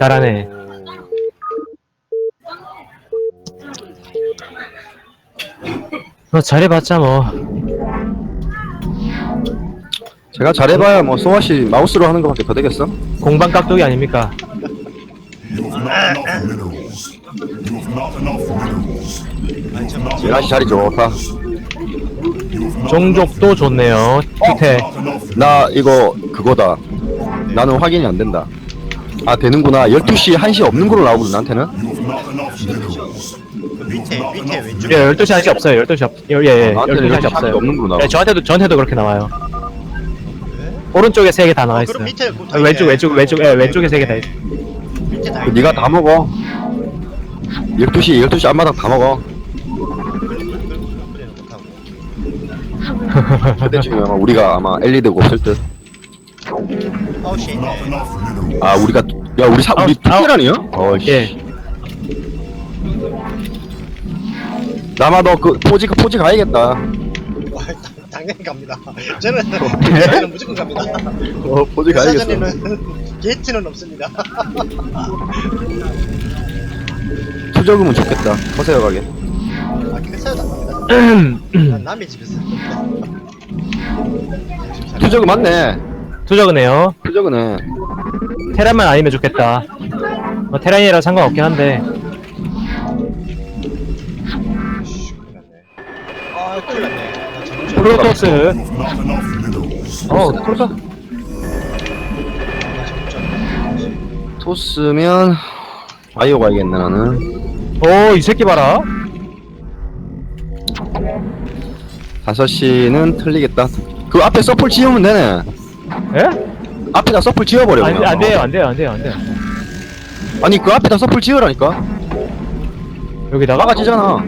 잘하네. 너 잘해봤자 뭐. 제가 잘해봐야 뭐 소아 씨 마우스로 하는 거밖에 더 되겠어? 공방 깍두기 아닙니까? You have not enough minerals. You have not enough minerals. 예나씨 자리 좋다 종족도 좋네요. Not enough. 나 이거 그거다 나는 확인이 안 된다 아 되는구나 12시 1시 없는 걸로 나오거든 나한테는 밑에 밑에 왼쪽 예, 12시 한시 없어요. 12시 없, 예, 예, 나한테는 12시 한시 12시 없어요. 없는 걸로 나와 예, 저한테도, 저한테도 그렇게 나와요. 네? 오른쪽에 세 개 다 나와 어, 있어요. 그럼 밑에 다 아, 왼쪽. 왼쪽, 왼쪽, 예, 왼쪽에 세 개 다 있어요. 밑에 다 그. 네가 다 먹어 12시 12시 앞마당 다 먹어 그래는 못하고 그때쯤이면 아마 우리가 아마 엘리드가 없을 듯 아 우리가 야 우리 사 우리 아웃, 아웃. 투테란이야? 어이씨. 예. 남아 너그 포지 포지 가야겠다. 와, 당- 당연히 갑니다. 저는 저는 무조건 갑니다. 어 포지 가야겠어. 사전에는 게이트는 없습니다. 투적으면 좋겠다. 커세어 가게. 아안 갑니다. 난 남의 집에서. 투적은 맞네 투적은해요. 투적은 해 테란만 아니면 좋겠다. 뭐 테란이라 상관없긴 한데. 씨, 큰일 났네 아 큰일 났네 나 정신 프로토스. 어, 프로토스. 나 정신 토스면 바이오 가야겠네 나는 오, 이 새끼 봐라. 5시는 틀리겠다 그 앞에 서플 지으면 되네 예? 앞에다 서플 지어버려 안, 그냥. 안 돼요, 안 돼요, 안 돼요, 안 돼요. 아니 그 앞에다 서플 지으라니까 여기다가? 나가 지잖아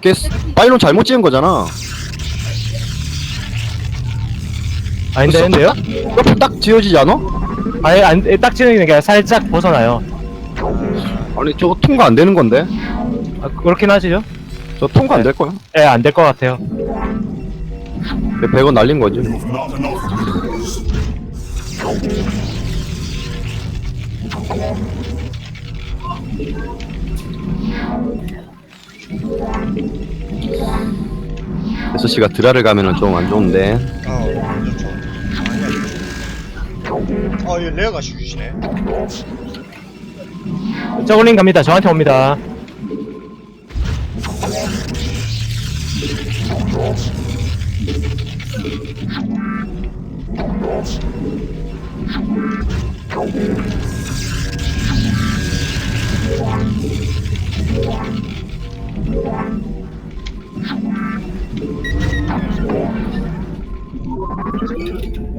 걔 스- 바이론 잘못 지은 거잖아 아니, 되는데요? 서플 딱 지어지지 않아? 아예 안, 예, 딱 지는 게 아니라 살짝 벗어나요. 아니 저거 통과 안 되는 건데 아, 그렇긴 하시죠? 저 통과 안 될 거야 예, 안 될 것 같아요. 100원 날린 거지 You 그래서 씨가 드라를 가면은 좀 안 좋은데 어 좋죠 아니야 이거 어 이거 레어가 주시네 저글링 갑니다. 저한테 옵니다.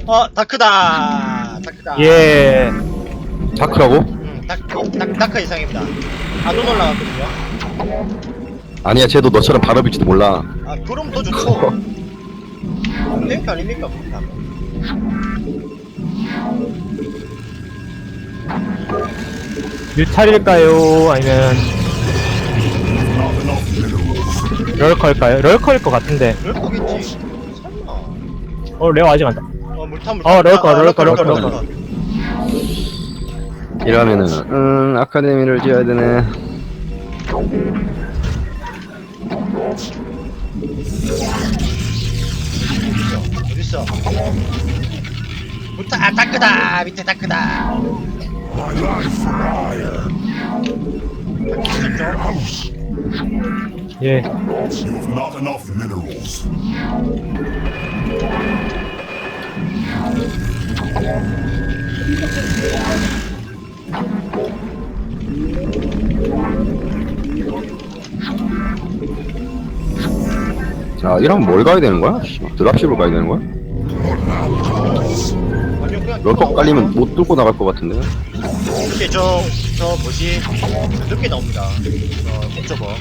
어 다크다. 다크다. 예. 다크라고? 음, 다크, 다, 다크 이상입니다. 안돈 올라갔거든요. 아니야 쟤도 너처럼 발업일지도 몰라. 아 그럼 더 좋죠 땡크 아닙니까? 그렇게 하면 뮤탈일까요? 아니면. 럴커일까요? 럴커일 것 같은데. 럴거겠지 설마 어, 레오 아직 안 다. 어 물탄 물탄 어, 럴거, 아, 럴거, 럴거, 럴거. 이러면은 음 아카데미를 지어야 되네 어딨어 아 다크다 밑에 다크다 My life for hire. 예. You have not enough minerals. 자 이러면 뭘 가야 되는 거야? 드랍십을 가야 되는 거야? 럴컵 깔리면 못 뚫고 나갈 것 같은데 이렇게 저, 저 뭐지 늦게 나옵니다 저 옵저버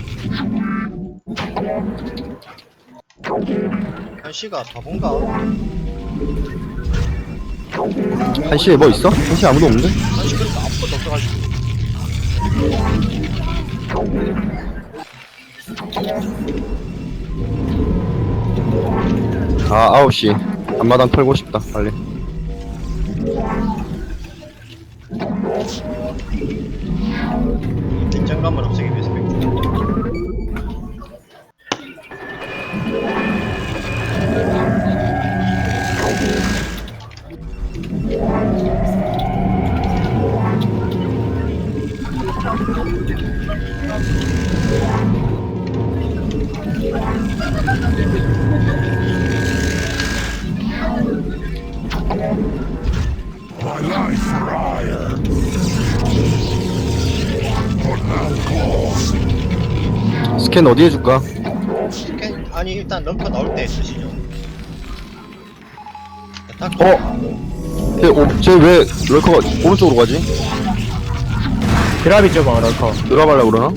한시가 바본가? 한시에 뭐 있어? 한시에 아무도 없는데? 한시 그러니까 아무것도 없어가지고 아 9시 앞마당 털고 싶다 빨리 긴장감을 없애기 위해서 맥주. 캔 어디 해줄까? 스캔 아니 일단 런커 나올 때 쓰시죠. 딱 어? 쟤왜 럴커가 오른쪽으로 가지? 드랍이죠 뭐 럴커 들어가려고 그러나?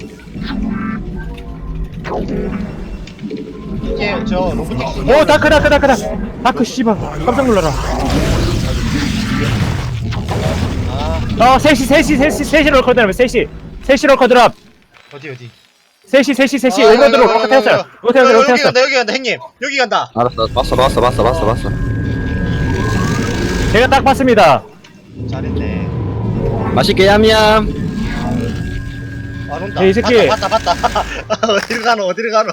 이게 저 로보틱스. 오 다크 다크 다크 다크 다크 씨발 깜짝 놀라라 아 어 셋이 셋이 셋이 셋이 럴커 드랍 셋이 셋이 럴커 드랍 어디 어디. 셋이 셋이 셋이 아, 오버드로 이거, 럴커 이거, 태웠어요 이거. 태웠어요 럴커 여기 태웠어 간다 여기 간다 형님 여기 간다. 알았어 봤어 봤어 봤어 봤어 봤어 제가 딱 봤습니다 잘했네. 맛있게 얌얌 안 온다. 이 새끼. 봤다 봤다 봤다. 어디로 가노 어디로 가노.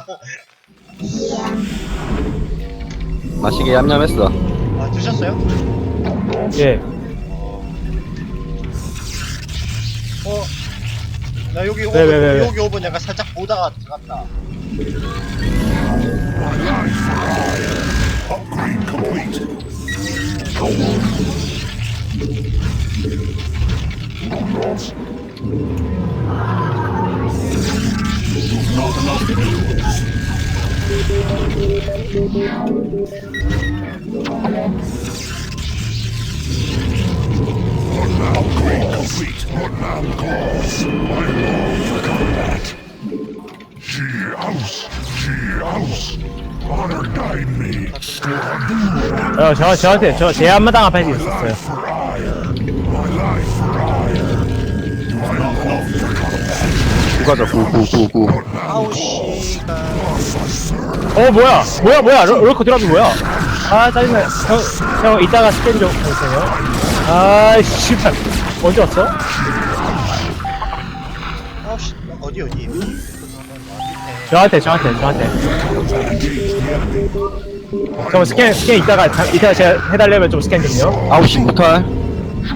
맛있게 얌얌 했어 아 드셨어요? 예 어. 나 여기 5분 왜, 왜, 왜, 왜? 여기 5분 약간 살짝 보다가 들어갔다. My life for hire. Upgrade complete. You've not enough Upgrade complete. My house. House. Honor guide me. 어, 저, 저한테, 저, 제 앞마당 앞에 있었어요. For. My life for for combat. 구가자 구구구구 아우 씨가. 어, 뭐야? 뭐야, 뭐야? 롤- 롤커 드랍이 뭐야? 아, 짜증나. 형, 형, 이따가 스캔 좀 해주세요. 아, 씨발. 언제 왔어? 아우 씨 어디 어디. 저한테, 저한테, 저한테. 저 스캔, 스캔 이따가, 다- 이따가 제가 해달려면 좀 스캔 좀요. 9시 무탈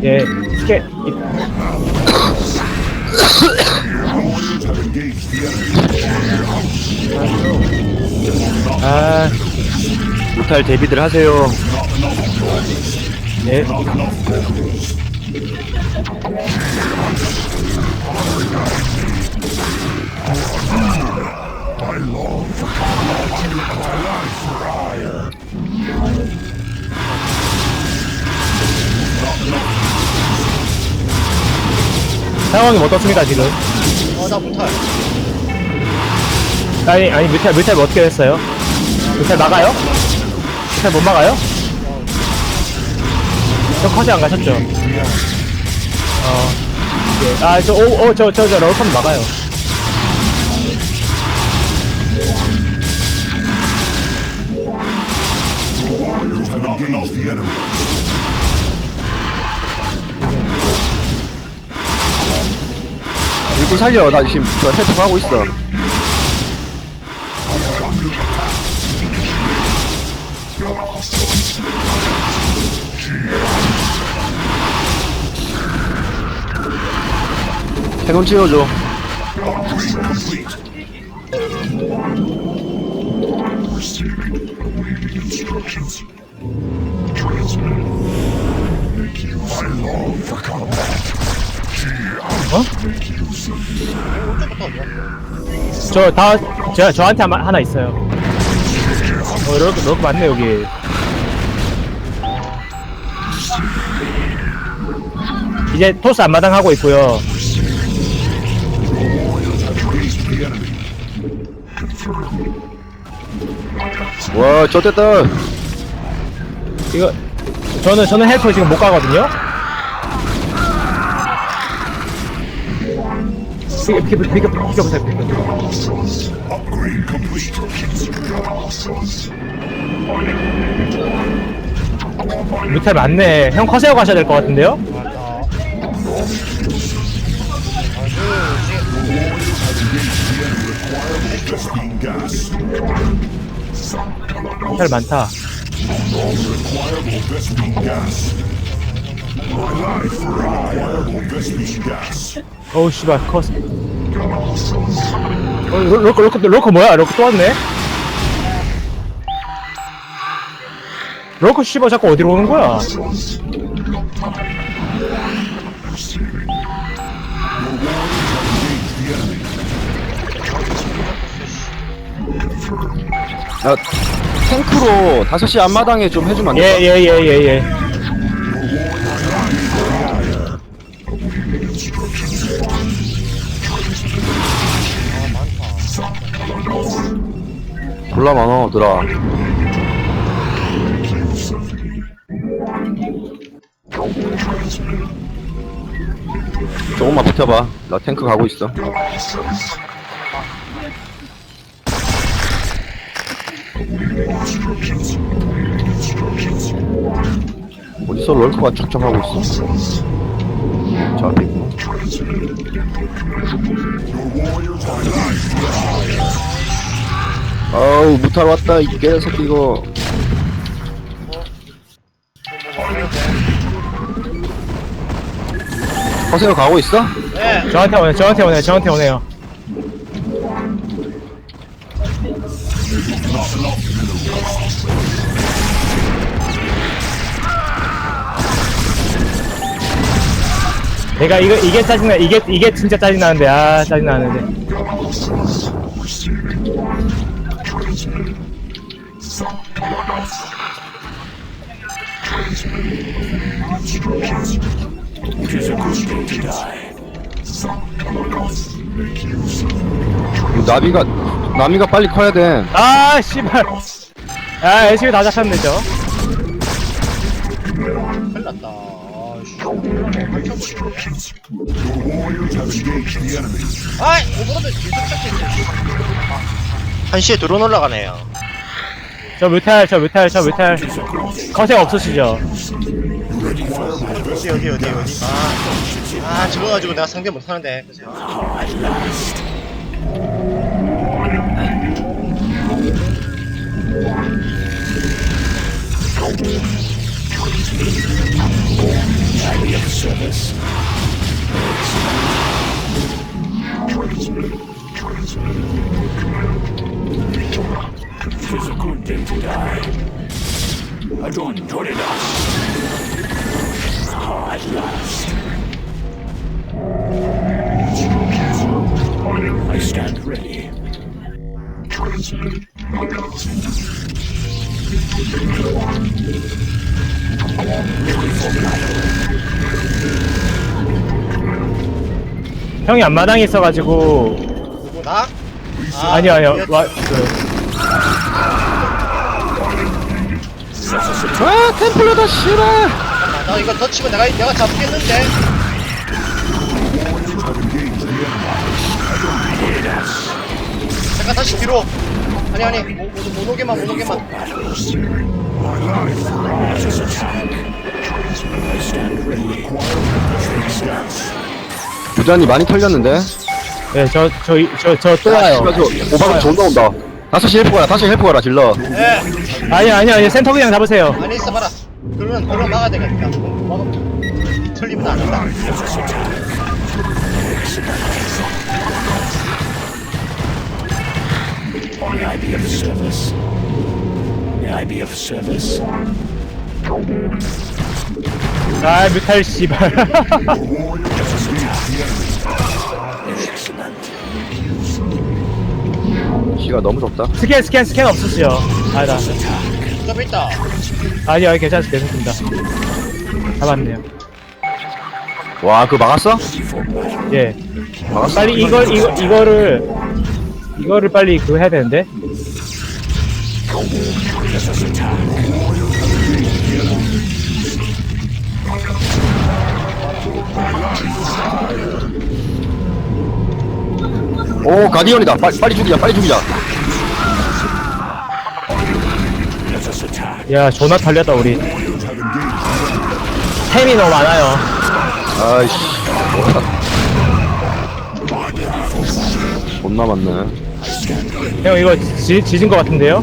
예, 스캔. 이-. 아, 무탈 대비들 하세요 hire. 상황이 어떻습니까, 지금? 어나 못할. 아니, 아니, 뮤탈, 뮤탈 뭐 어떻게 됐어요? 뮤탈 막아요? 뮤탈 못 막아요? 저 컷이 안 가셨죠? 어. 예. 아, 저, 오, 오, 저, 저, 저, 럴컷 막아요. 일꾼 살려 나 지금 저 세트 하고 있어 see. 언제부터 어디야? 저, 다, 제가, 저한테 하나, 하나 있어요. 어, 럴컷, 럴컷 맞네, 여기. 이제 토스 앞마당 하고 있고요. 와 쩌됐다 이거 저는 저는 헬퍼 지금 못 가거든요. 비켜 비켜 비켜 비켜 보세요. 비켜. Complete. 뮤탈 맞네. 형 커세어 가셔야 될 것 같은데요? 살 많다. 어우 씨발 컷. 어 로- 로커 로커 로커 뭐야? 로커 또 왔네. 로커 씨발 자꾸 어디로 오는 거야? 야 탱크로 5시 앞마당에 좀 해주면 안 될까? 예예예 예 예. 졸라 많어 들아 조금만 버텨봐 나 탱크 가고 있어 어디서 럴커가 축적하고 있어 저 앞에 있구나 아우 무탈 왔다 이 개새끼 이거 허세요 가고 있어? 네. 저한테 오네 저한테 오네 저한테 오네요. 내가 이거 이게 짜증나 이게 이게 진짜 짜증나는데. 아 짜증나는데. 나비가 나미가 빨리 커야 돼. 아 씨발. 아 열심히 다 잡혔네 저 아이, 오버로드 계속 찾겠네. 한시에 드론 올라가네요. 저 뮤탈 저 뮤탈 저 뮤탈 커생 없으시죠? 어디, 어디, 어디, 어디. 아, 아, 죽어가지고 내가 상대 못하는데. 그 this. Transmit. Transmit. Command. Physical identity. Adon Toridas. 형이 앞마당에 있어가지고 누구, 나? 아, 아니요 아니요 와, 그, 아 템플러다 싫어 아, 나 이거 더 치면 내가, 내가 잡겠는데? 잠깐 다시 뒤로. 아니, 아니, 못, 못, 못 오게만, 못 오게만. 부자니 많이 털렸는데 네, 저, 저, 저, 저또 야, 와요. 오바가 존나 온다 5시 헬프 가라 5시 헬프 가라 질러 예. 아니, 아니, 아니, 센터 그냥 잡으세요. 아니, 있어봐라. 그러면, 그러면 막아야 되겠다. 막아. 틀리면 안 된다. May I be of service? May I be of service? 아, 뮤탈, 씨발. 시가 너무 좁다 스캔, 스캔, 스캔 없으시죠? 아, 나. 좀 있다. 아니요, 괜찮습니다. 괜찮습니다. 잡았네요. 와 그거 막았어? 예. 막았어? 빨리 이걸, 이거, 이거를, 이거를 빨리 그거 해야 되는데? 오 가디언이다 빨리, 빨리 죽이자 빨리 죽이자. 야, 존나 털렸다, 우리. 템이 너무 많아요. 아이씨 존나 많네. 형 이거 지, 지진 것 같은데요?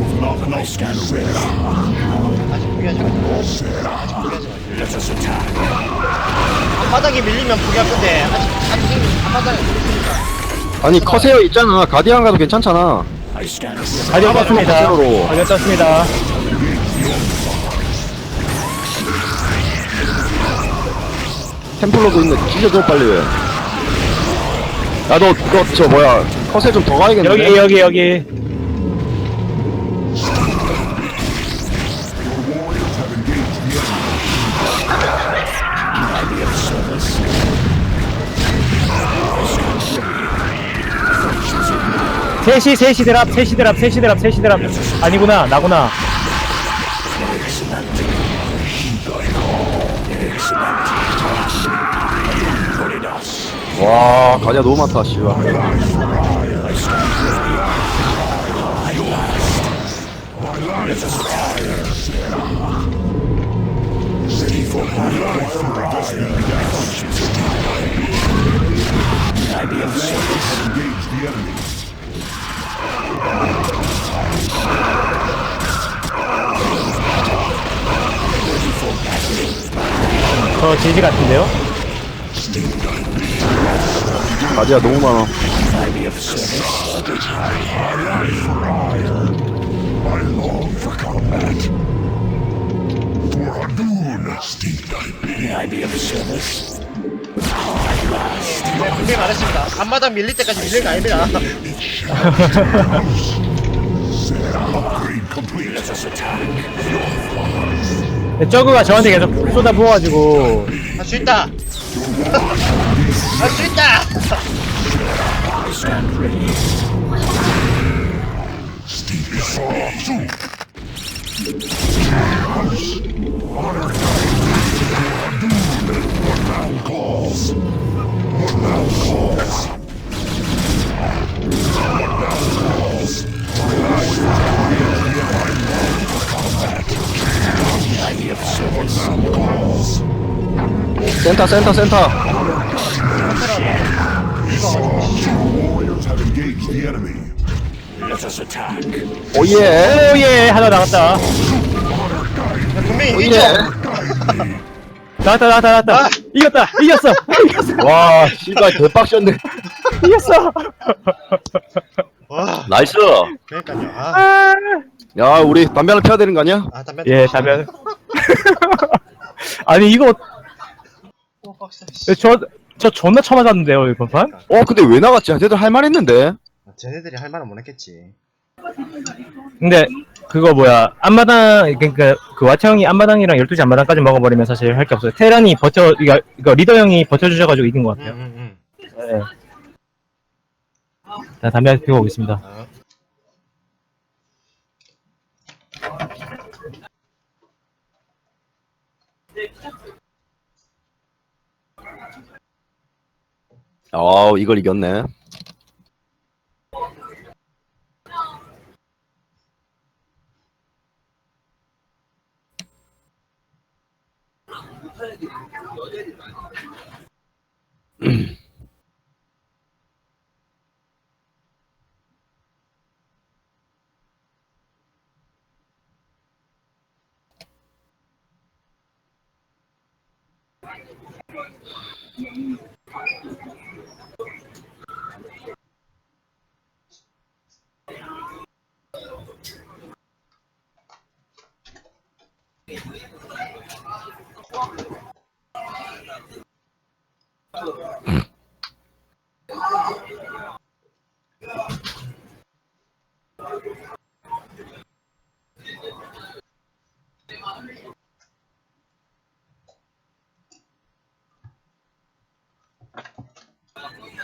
앞바닥에 밀리면 포기할 건데 아직 아직 앞바닥에. 아니 커세어 있잖아. 가디안 가도 괜찮잖아. 가디언 떴습니다. 가디언 떴습니다. 템플러도 있네. 찢어줘 빨리. 야너 너 저 뭐야 커세 좀 더 가야겠는데. 여기 여기 여기. 셋이 셋이 드랍 셋이 드랍 셋이 드랍 셋이 드랍 아니구나 나구나 와 가디안 너무 많다 씨발. 저 지지 같은데요? 가디안 너무 많아. I be of service. I long for combat. For a noon, steed I be. 네, 분명히 말했습니다. 앞바닥 밀릴 때까지 밀릴 거 아닙니다. Us attack. 저그가 저한테 계속 쏟아 부어가지고 할 수 있다. 할 수 있다. 센터 센터 센터. 오예. 오예 하나 나갔다 분명히 오예. 나왔다 나왔다 나왔다 아! 이겼다 이겼어 이겼어 와 씨발 개빡쳤네. 이겼어 와, 나이스. 그러니까요. 아, 아. 야 우리 담배 하나 펴야 되는 거 아니야? 아 담배. 예 다면 아니 이거 어, 빡세. 씨. 저, 저 존나 처맞았는데요 이번 판? 어 근데 왜 나갔지? 쟤들 할만했는데. 아, 쟤네들이 할 말은 못했겠지. 근데 그거 뭐야 앞마당 그러니까 그 와트 형이 앞마당이랑 12시 앞마당까지 먹어버리면 사실 할 게 없어요 테란이 버텨 이거, 이거 리더 형이 버텨주셔가지고 이긴 것 응, 같아요 응, 응. 네. 자 담배 한대 피우고 오겠습니다 어. 어, 이걸 이겼네. 음.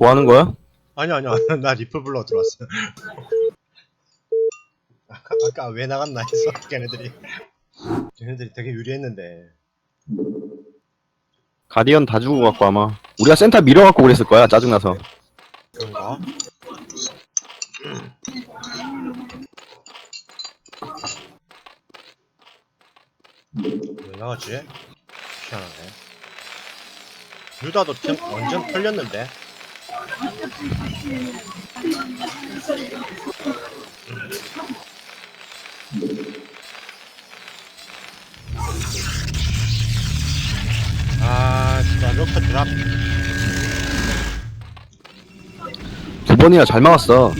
뭐, 고하는 거야? 아니요, 아니요. 나 리플 불러 들어왔어. 아까, 아까 왜 나갔나 했어, 걔네들이. 걔네들이 되게 유리했는데. 가디언 다 주고 갖고 아마 우리가 센터 밀어 갖고 그랬을 거야 짜증나서 그런가? 왜 나갔지? 희한하네. 유다도 팀 완전 털렸는데? 아, 진짜 로커 드랍. 두 번이나 잘 막았어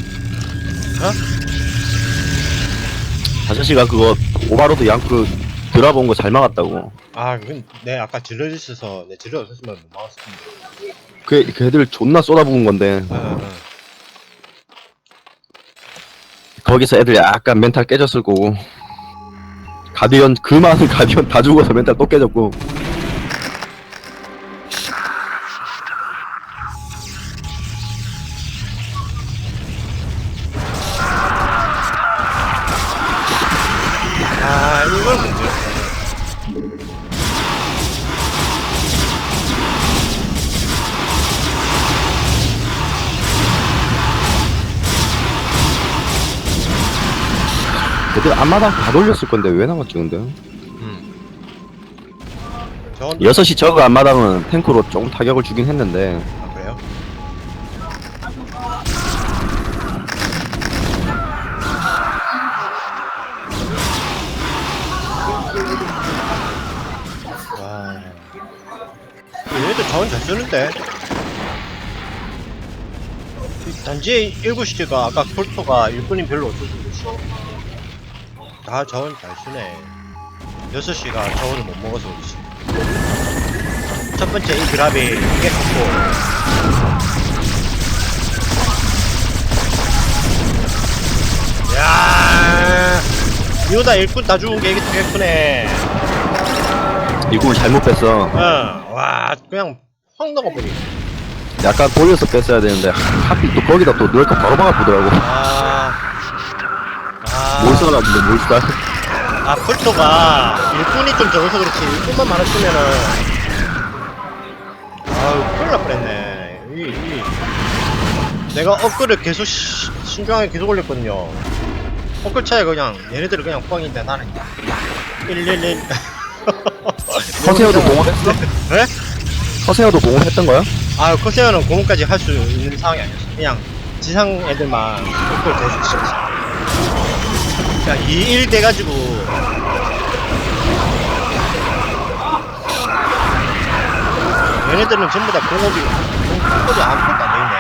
아저씨가 그거 오바로드 양크 드라본 거 잘 막았다고 아, 그건 내 아까 질러 있어서 내 질러 없었으면 못 막았을 텐데. 그, 그 애들 존나 쏟아부은 건데. 어, 어. 거기서 애들 약간 멘탈 깨졌을 거고. 가디언 그 많은 가디언 다 죽어서 멘탈 또 깨졌고 애들 앞마당 다 돌렸을 건데 왜 나왔지 근데 음. 저건 6시 저그 앞마당은 탱크로 조금 타격을 주긴 했는데 아, 그래요? 와. 얘네들 자원 잘 쓰는데? 이 단지 7시가 아까 폴토가 일꾼이 별로 없어서 그렇지. 다 자원 잘 쓰네. 6시가 자원을 못 먹어서 그렇지. 첫 번째 이 드랍이 이게 좋고. 야 이거다 일꾼 다 죽은 게 이게 크네. 이걸 잘못 뺐어. 어와 그냥 확 넣어버리 약간 돌려서 뺐어야 되는데 하필 또 거기다 또 누를까 바로 막아보더라고. 아, 아, 몰살아 근데 몰살 아 폴토가 일꾼이 좀 적어서 그렇지. 일꾼만 많았으면은. 아유 큰일 날 뻔했네. 이, 이. 내가 업글을 계속 시- 신중하게 계속 올렸거든요. 업글 차이가 그냥 얘네들은 그냥 꽝인데 나는 111 커세어도 공업했어? 네? 커세어도 공업했던 거야? 아 커세어는 공업까지 할 수 있는 상황이 아니었어. 그냥 지상 애들만 업글 계속 시켰어 그냥 2일 돼가지고. 얘네들은 전부 다 공업이 공업이 아무것도 안 돼있네.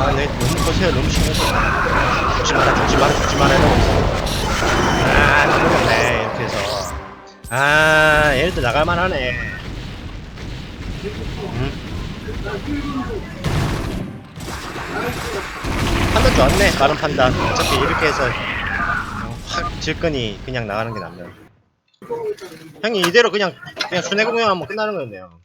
아내 너무 커세어 너무 심해서. 죽지 마라 죽지 마라 죽지 마라 있어. 아 어렵네 이렇게 해서. 아 얘네들 나갈만 하네 판단 좋았네 빠른 판단. 어차피 이렇게 해서 확 질건이 그냥 나가는 게 낫네 형이 이대로 그냥 그냥 순회 공연하면 끝나는 거였네요